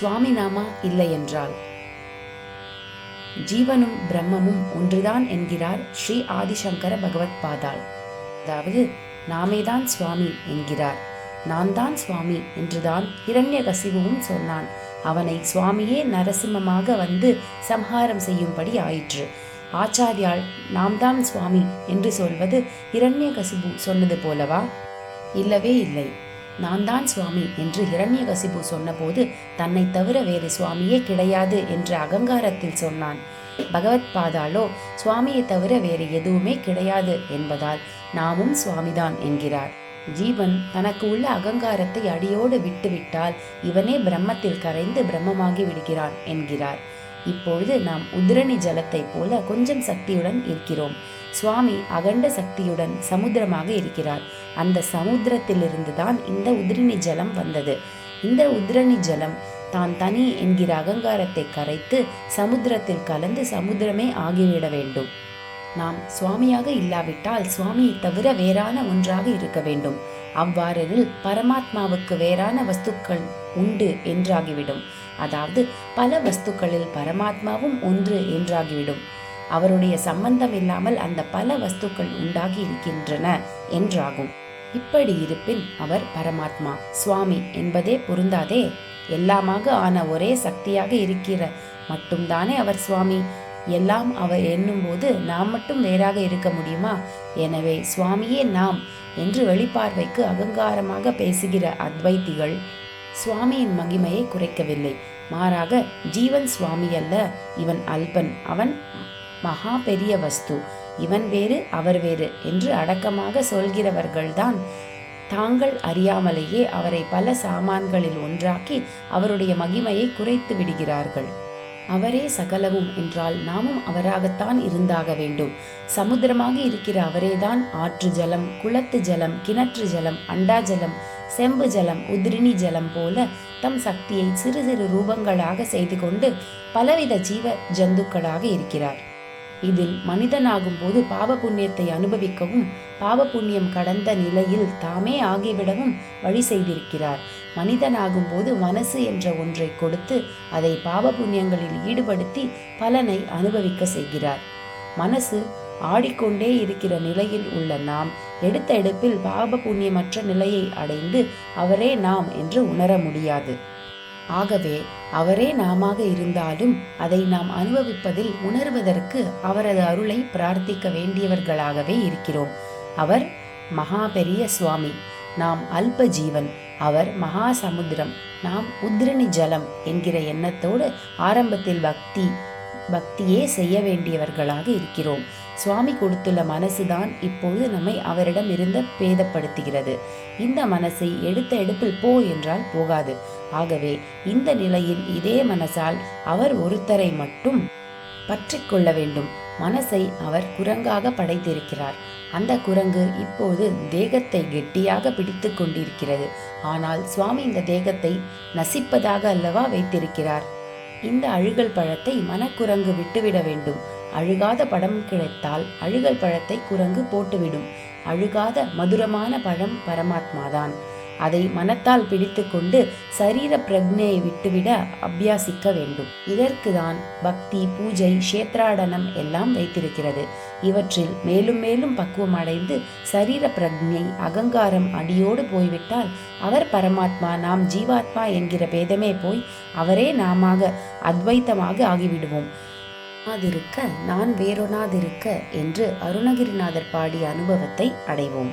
சுவாமி நாமா இல்லை என்றால் ஜீவனும் பிரம்மமும் ஒன்றுதான் என்கிறார் ஸ்ரீ ஆதிசங்கர பகவத் பாதாள். அதாவது நாமேதான் சுவாமி என்கிறார். நான் தான் சுவாமி என்றுதான் இரண்யகசிபுவும் சொன்னான். அவனை சுவாமியே நரசிம்மமாக வந்து சம்ஹாரம் செய்யும்படி ஆயிற்று. ஆச்சாரியால் நாம் தான் சுவாமி என்று சொல்வது இரண்ய கசிபு சொன்னது போலவா? இல்லவே இல்லை. நான் தான் சுவாமி என்று இரண்யகசிபு சொன்னபோது தன்னை தவிர வேறு சுவாமியே கிடையாது என்று அகங்காரத்தில் சொன்னான். பகவத் பாதாளோ சுவாமியை தவிர வேறு எதுவுமே கிடையாது என்பதால் நாமும் சுவாமிதான் என்கிறார். ஜீவன் தனக்கு உள்ள அகங்காரத்தை அடியோடு விட்டுவிட்டால் இவனே பிரம்மத்தில் கரைந்து பிரம்மமாகி விடுகிறான் என்கிறார். இப்பொழுது நாம் உதிரணி ஜலத்தைப் போல கொஞ்சம் சக்தியுடன் இருக்கிறோம். சுவாமி அகண்ட சக்தியுடன் சமுத்திரமாக இருக்கிறார். அந்த சமுத்திரத்திலிருந்து தான் இந்த உதிரணி ஜலம் வந்தது. இந்த உதிரணி ஜலம் தான் தனி என்கிற அகங்காரத்தை கரைத்து சமுத்திரத்தில் கலந்து சமுத்திரமே ஆகிவிட வேண்டும். நாம் சுவாமியாக இல்லாவிட்டால் சுவாமியை தவிர வேறான ஒன்றாக இருக்க வேண்டும். அவ்வாறெனில் பரமாத்மாவுக்கு வேறான வஸ்துக்கள் உண்டு என்றாகிவிடும். அதாவது பல வஸ்துக்களில் பரமாத்மாவும் ஒன்று என்றாகிவிடும். அவருடைய சம்பந்தம் இல்லாமல் அந்த பல வஸ்துக்கள் உண்டாகி இருக்கின்றன என்றாகும். இப்படி இருப்பின் அவர் பரமாத்மா சுவாமி என்பதே பொருந்தாதே. எல்லாமாக ஆன ஒரே சக்தியாக இருக்கிற மட்டும்தானே அவர் சுவாமி. எல்லாம் அவர் எண்ணும்போது நாம் மட்டும் வேறாக இருக்க முடியுமா? எனவே சுவாமியே நாம் என்று வெளிப்பார்வைக்கு அகங்காரமாக பேசுகிற அத்வைத்திகள் சுவாமியின் மகிமையை குறைக்கவில்லை. மாறாக ஜீவன் சுவாமி அல்ல இவன் அல்பன். அவன் மகா பெரிய வஸ்து. இவன் வேறு அவர் வேறு என்று அடக்கமாக சொல்கிறவர்கள்தான். தாங்கள் அறியாமலேயே அவரை பல சாமான்களில் ஒன்றாக்கி அவருடைய மகிமையை குறைத்து விடுகிறார்கள். அவரே சகலவும் என்றால் நாமும் அவராகத்தான் இருந்தாக வேண்டும். சமுத்திரமாக இருக்கிற அவரேதான் ஆற்று ஜலம் குளத்து ஜலம் கிணற்று ஜலம் அண்டா ஜலம் செம்பு ஜலம் உதிரிணி ஜலம் போல தம் சக்தியை சிறு சிறு ரூபங்களாக செய்து கொண்டு பலவித ஜீவ ஜந்துக்களாக இருக்கிறார். இதில் மனிதனாகும் போது பாவ புண்ணியத்தை அனுபவிக்கவும் பாவ புண்ணியம் கடந்த நிலையில் தாமே ஆகிவிடவும் வழி செய்திருக்கிறார். மனிதனாகும் போது மனசு என்ற ஒன்றை கொடுத்து அதை பாவ புண்ணியங்களில் ஈடுபடுத்தி பலனை அனுபவிக்க செய்கிறார். மனசு ஆடிக்கொண்டே இருக்கிற நிலையில் உள்ள நாம் எடுத்த எடுப்பில் பாவ புண்ணியமற்ற நிலையை அடைந்து அவரே நாம் என்று உணர முடியாது. ஆகவே அவரே நாமாக இருந்தாலும் அதை நாம் அனுபவிப்பதில் உணர்வதற்கு அவரது அருளை பிரார்த்திக்க வேண்டியவர்களாகவே இருக்கிறோம். அவர் மகா பெரிய சுவாமி. நாம் அல்ப ஜீவன் அவர் மகா சமுத்திரம் நாம் உத்ரணி ஜலம் என்கிற எண்ணத்தோடு ஆரம்பத்தில் பக்தி பக்தியே செய்ய வேண்டியவர்களாக இருக்கிறோம். சுவாமி கொடுத்துள்ள மனசுதான் இப்போது நம்மை அவரிடம் இருந்து பேதப்படுத்துகிறது. இந்த மனசை எடுத்த எடுப்பில் போ என்றால் போகாது. ஆகவே இந்த நிலையில் இதே மனசால் அவர் ஒருத்தரை மட்டும் பற்றி கொள்ள வேண்டும். மனசை அவர் குரங்காக படைத்திருக்கிறார். அந்த குரங்கு இப்போது தேகத்தை கெட்டியாக பிடித்து கொண்டிருக்கிறது. ஆனால் சுவாமி இந்த தேகத்தை நசிப்பதாக அல்லவா வைத்திருக்கிறார்? இந்த அழுகல் பழத்தை மனக்குரங்கு விட்டுவிட வேண்டும். அழுகாத படம் கிடைத்தால் அழுகல் பழத்தை குரங்கு போட்டுவிடும். அழுகாத மதுரமான பழம் பரமாத்மாதான். அதை மனத்தால் பிடித்துக்கொண்டு சரீர பிரக்னையை விட்டுவிட அபியாசிக்க வேண்டும். இதற்குதான் பக்தி பூஜை கஷேத்ராடனம் எல்லாம் வைத்திருக்கிறது. இவற்றில் மேலும் மேலும் பக்குவம் அடைந்து சரீர பிரக்ஞை அகங்காரம் அடியோடு போய்விட்டால் அவர் பரமாத்மா நாம் ஜீவாத்மா என்கிற பேதமே போய் அவரே நாமாக அத்வைத்தமாக ஆகிவிடுவோம். நாதிருக்க நான் வேறொனாதிருக்க என்று அருணகிரிநாதர் பாடிய அனுபவத்தை அடைவோம்.